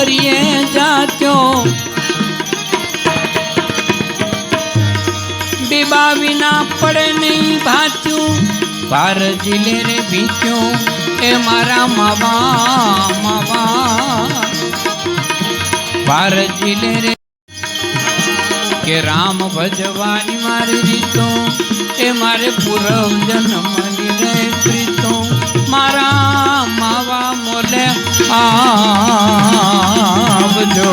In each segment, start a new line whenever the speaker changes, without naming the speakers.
ઓરિએ જાત્યો બીબા વિના પડે નહીં ભાત્યું ભાર જીલે રે ભીત્યું એ મારા માવા માવા ભાર જીલે રે કે રામ ભજવાની મારી રીતો એ મારે પૂરવ જન્મની રે પ્રીતો મારા માવા મોલે આવજો.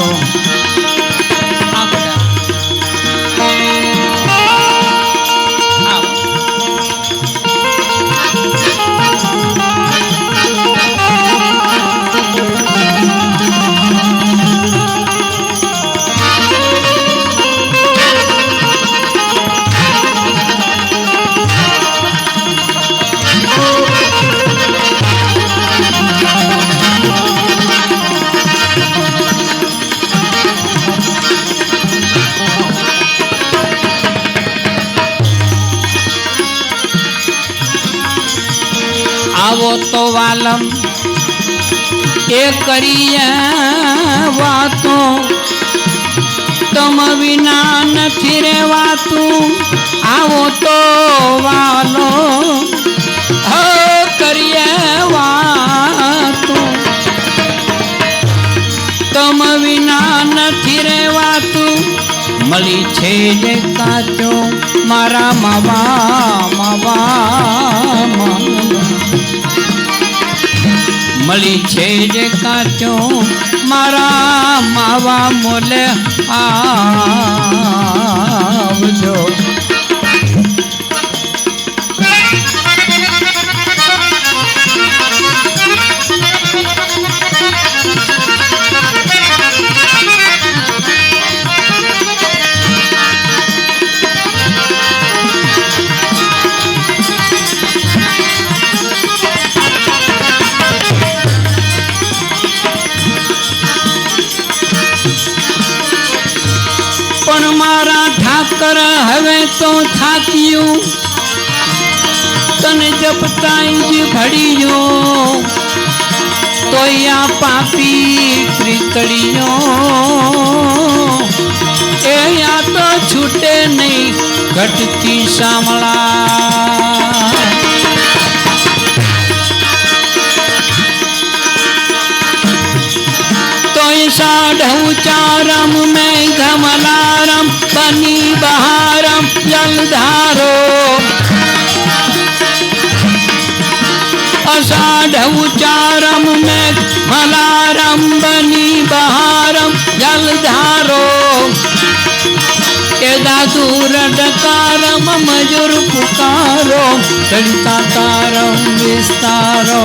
આવો તો વાલમ. એ કરીએ વાતો. તમ વિના નથી રેવાતું. આવો તો વાલો. કરીએ વાતો. તમ વિના નથી રેવાતું. મળી છે જે કાચો મારા માવા માવા. મળી છે જે કાચો મારા માવા મોલે આવજો પણ મારા ઠાકર હવે તો થાક્યું. તને જપતાઈ તો યા પાપી પ્રીતળીઓ એ યા તો છૂટે નહીં, ઘટતી સામળા તની બહારમ જલધારો અષાઢ ઉચારમ મેઘ મલારમ બની બહારમ જલધારો એદાતુરડકારમ મજુર પુકારો ચણતા તારમ વિસ્તારો.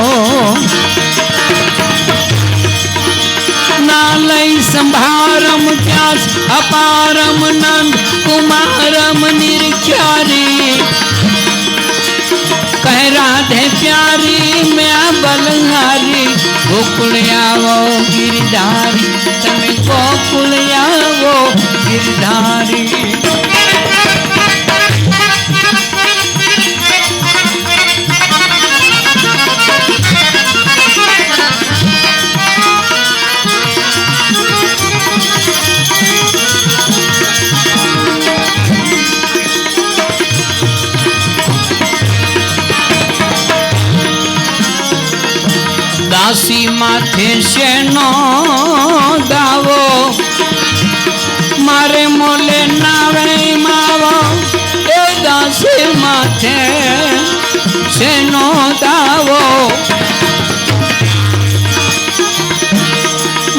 નાલય સંભારમ ક્યાસ અપારમ નંદ કુમારમ નિર્ખ્યારી કહ રાધે પ્યારી મેં બલહારી ગોકુળ આવો ગિરધારી તમે માથે શેનો દાવો? મારે મોલે નાવે માવો? એ દાસી માથે શેનો દાવો?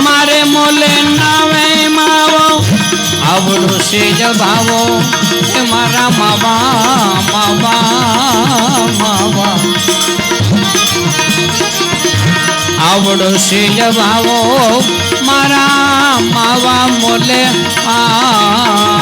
મારે મોલે નાવે માવો? આવડો છે જ ભાવો? એ મારા માવા માવા માવા. આવડો છે મારા માવા મોલે આવજો.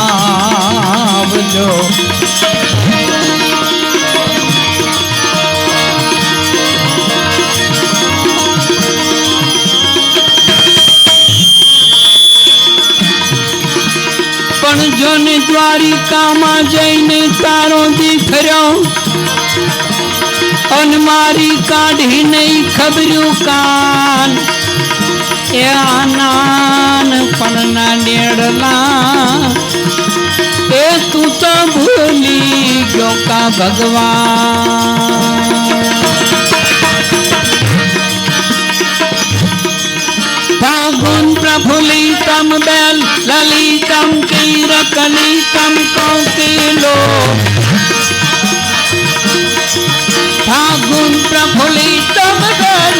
પણ જોને દ્વારિકામાં જઈને તારો દીકરો અન મારી કાઢી નહીં ખબર્યું કાન. એ આનાન પણના નેડલા. એ તું તો ભૂલી ગયો કા ભગવાન? ફાગુન પ્રફુલ્લિતમ બેલ, લલિતમ કીરકલિતમ કૌકિલો புலித்தம்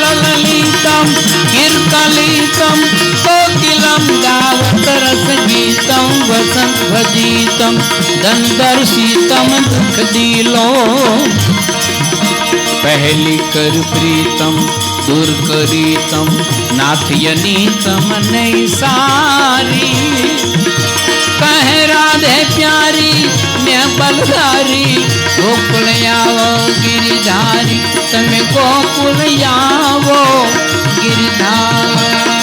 லலிதம் கிர்கலிதம் கோகிலம் தாவத்தரச கீதம் வசந்த் பஜீதம் தந்தர்ஷிதம் துக்க திலோ પહેલી કર પ્રીતમ દૂર કરી તમ નાથયની તમ નહીં સારી કહે રાધે પ્યારી ને બલધારી ગોકુલ આવો ગિરિધારી તમે ગોકુલ આવો ગિરિધારી.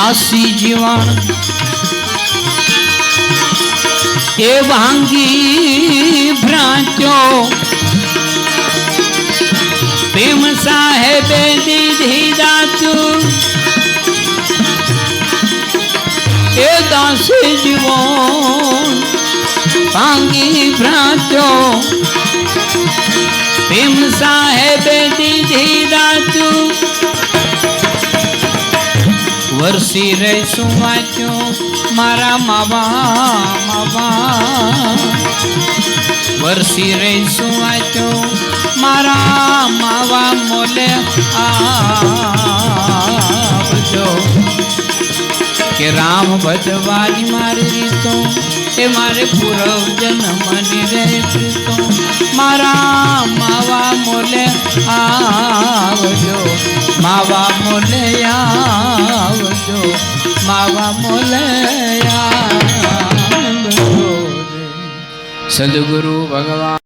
દાસી જીવણ એ ભાંગી ભ્રાંચ્યો પ્રેમ સાહેબે દીધી દાતું એ દાસી જીવણ ભાંગી ભ્રાંચ્યો પ્રેમ સાહેબે દીધી દાતું વરસી શું વાંચ્યું મારા માવા માવા. વરસી રહીશું વાંચ્યો મારા માવા મોલે આવજો. કે રામ ભજવાની મારી રીતો, એ મારે પૂરવ જન્મની રે પ્રીતો. મારા માવા મોલે આવજો. માવા મોલે આવજો માવા મોલયા સદગુરુ ભગવાન